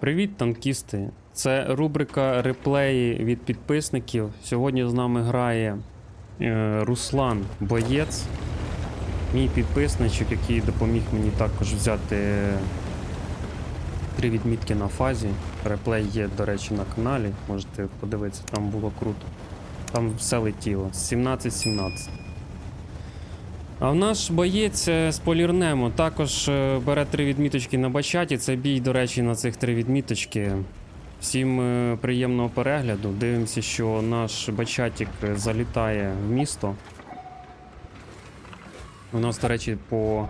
Привіт, танкісти! Це рубрика реплеї від підписників. Сьогодні з нами грає е, Руслан Боєць, мій підписничок, який допоміг мені також взяти три відмітки на фазі. Реплей є, до речі, на каналі. Можете подивитися, там було круто. Там все летіло. 17-17. А в наш боєць е, з також е, бере три відміточки на бачаті. Це бій, до речі, на цих три відміточки. Всім е, приємного перегляду. Дивимося, що наш бачатік залітає в місто. У нас, до речі, по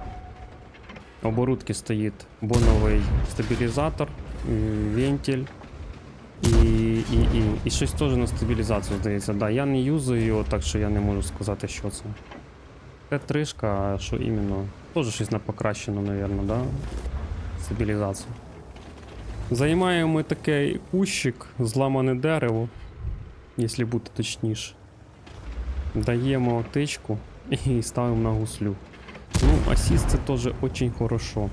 оборудці стоїть боновий стабілізатор, вентиль. І, і, і, і щось теж на стабілізацію здається. Да, я не юзаю його, так що я не можу сказати, що це. Це тришка, а що іменно? Тоже щось на покращену, напевно, да? Стабілізацію. Займаємо ми такий кущик, зламане дерево, якщо бути точніше. Даємо тичку і ставимо на гуслю. Ну, асіст це теж дуже хорошо.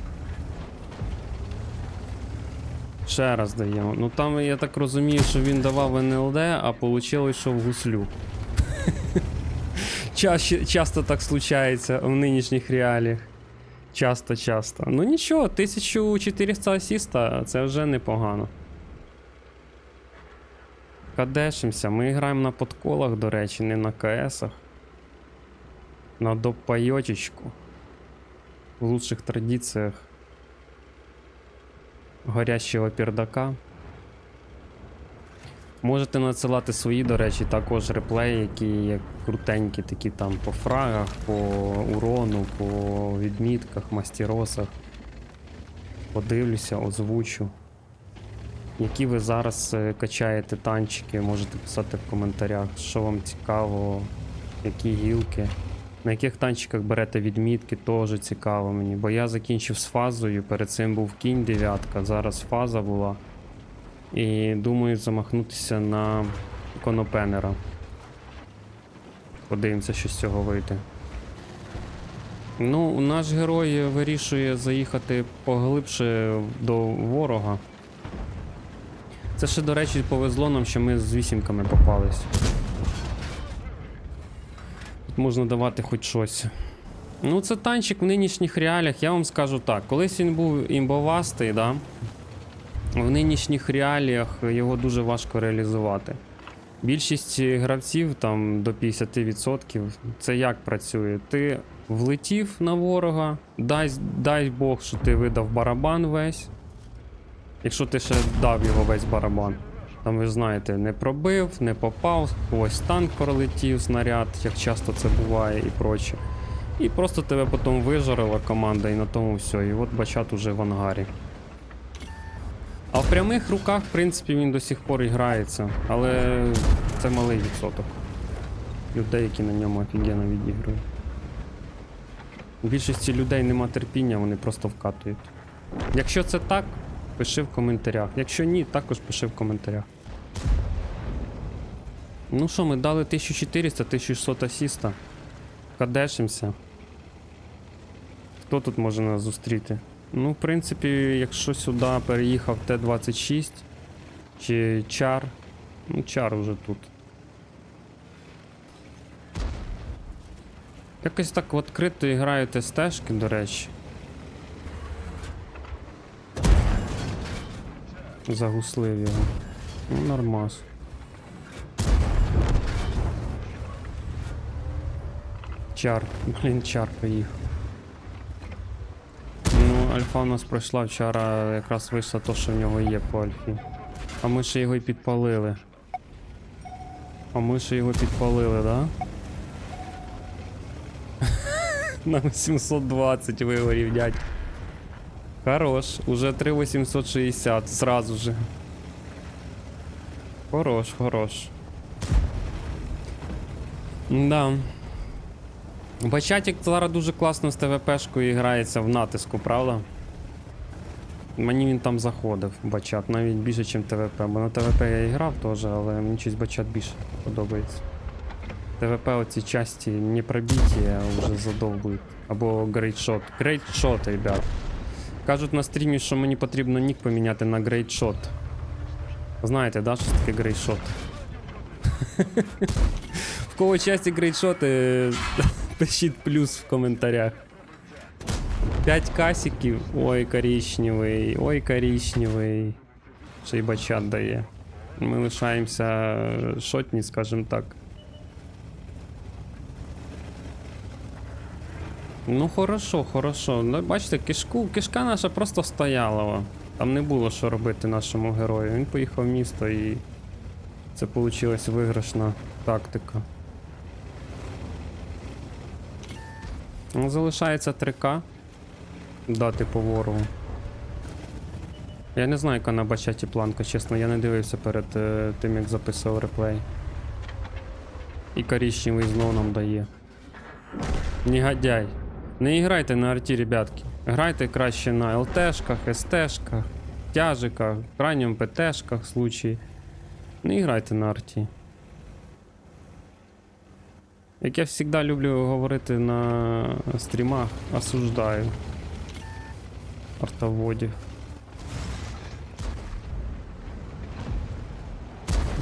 Ще раз даємо. Ну там я так розумію, що він давав НЛД, а вийшло, що в гуслю. Чаще, часто так случається в нинішніх реаліях. Часто, часто. Ну нічого, 1400 асіста це вже непогано. Кадешимося. Ми граємо на подколах, до речі, не на КСах. На допайочечку. В лучших традиціях горящого пердака. Можете надсилати свої, до речі, також реплеї, які є крутенькі, такі там по фрагах, по урону, по відмітках, мастеросах. Подивлюся, озвучу. Які ви зараз е, качаєте танчики, можете писати в коментарях, що вам цікаво, які гілки. На яких танчиках берете відмітки, теж цікаво мені. Бо я закінчив з фазою, перед цим був кінь дев'ятка, зараз фаза була. І думаю замахнутися на конопенера. Подивимося, що з цього вийде. Ну, наш герой вирішує заїхати поглибше до ворога. Це ще, до речі, повезло нам, що ми з вісімками попались. Тут можна давати хоч щось. Ну, це танчик в нинішніх реаліях, я вам скажу так. Колись він був імбовастий, да? В нинішніх реаліях його дуже важко реалізувати. Більшість гравців там до 50% це як працює? Ти влетів на ворога, дай, дай Бог, що ти видав барабан весь. Якщо ти ще дав його весь барабан. Там ви знаєте, не пробив, не попав, ось танк пролетів, снаряд, як часто це буває і проче. І просто тебе потім вижарила команда, і на тому все. І от бачат уже в ангарі. А в прямих руках, в принципі, він до сих пор і грається, але це малий відсоток. Людей, які на ньому офігенно відіграють. У більшості людей нема терпіння, вони просто вкатують. Якщо це так, пиши в коментарях. Якщо ні, також пиши в коментарях. Ну що, ми дали 1400, 1600 асіста. Кадешимося. Хто тут може нас зустріти? Ну, в принципі, якщо сюди переїхав Т-26 чи Чар. Ну, Чар уже тут. Якось так відкрито і граєте стежки, до речі. Загуслив його. Ну, нормас. Чар. Блін, чар поїхав. Альфа у нас пройшла вчора, якраз вийшло то, що в нього є по альфі. А ми ще його й підпалили. А ми ще його підпалили, да? На 820 вигорів, дядь. Хорош, уже 3860 сразу же. Хорош, хорош. Да. Бачатік зараз дуже класно з ТВПшкою грається в натиску, правда? Мені він там заходив, бачат, навіть більше, ніж ТВП. Бо на ТВП я і грав теж, але мені щось бачат більше подобається. ТВП оці часті не пробиті, а вже задовбують. Або. Great Shot, ребят. Кажуть на стрімі, що мені потрібно нік поміняти на Shot. Знаєте, да, що таке Shot? В кого часті е, пишіть плюс в коментарях. 5 касиків. Ой, коричневий, ой, коричневий. Ще й бачат дає. Ми лишаємося шотні, скажімо так. Ну хорошо, хорошо. Ну, бачите, кишку, кишка наша просто стояла. Там не було що робити нашому герою. Він поїхав в місто і це вийшла виграшна тактика. Ну, залишається 3К. Дати по ворогу. Я не знаю, яка на бачаті планка, чесно, я не дивився перед е, тим, як записував реплей. І коричневий знов нам дає. Негодяй. Не грайте на арті, ребятки. Грайте краще на ЛТшках, СТшках, тяжиках, крайньому ПТшках случаї. Не грайте на арті. Як я завжди люблю говорити на стрімах, осуждаю артоводів.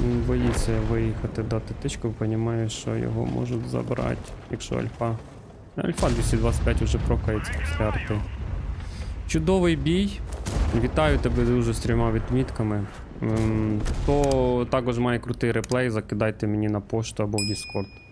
Він боїться виїхати дати тичку, розуміє, що його можуть забрати, якщо альфа. Альфа 225 вже прокається після арти. Чудовий бій. Вітаю тебе дуже з трьома відмітками. Ем, Хто також має крутий реплей, закидайте мені на пошту або в Discord.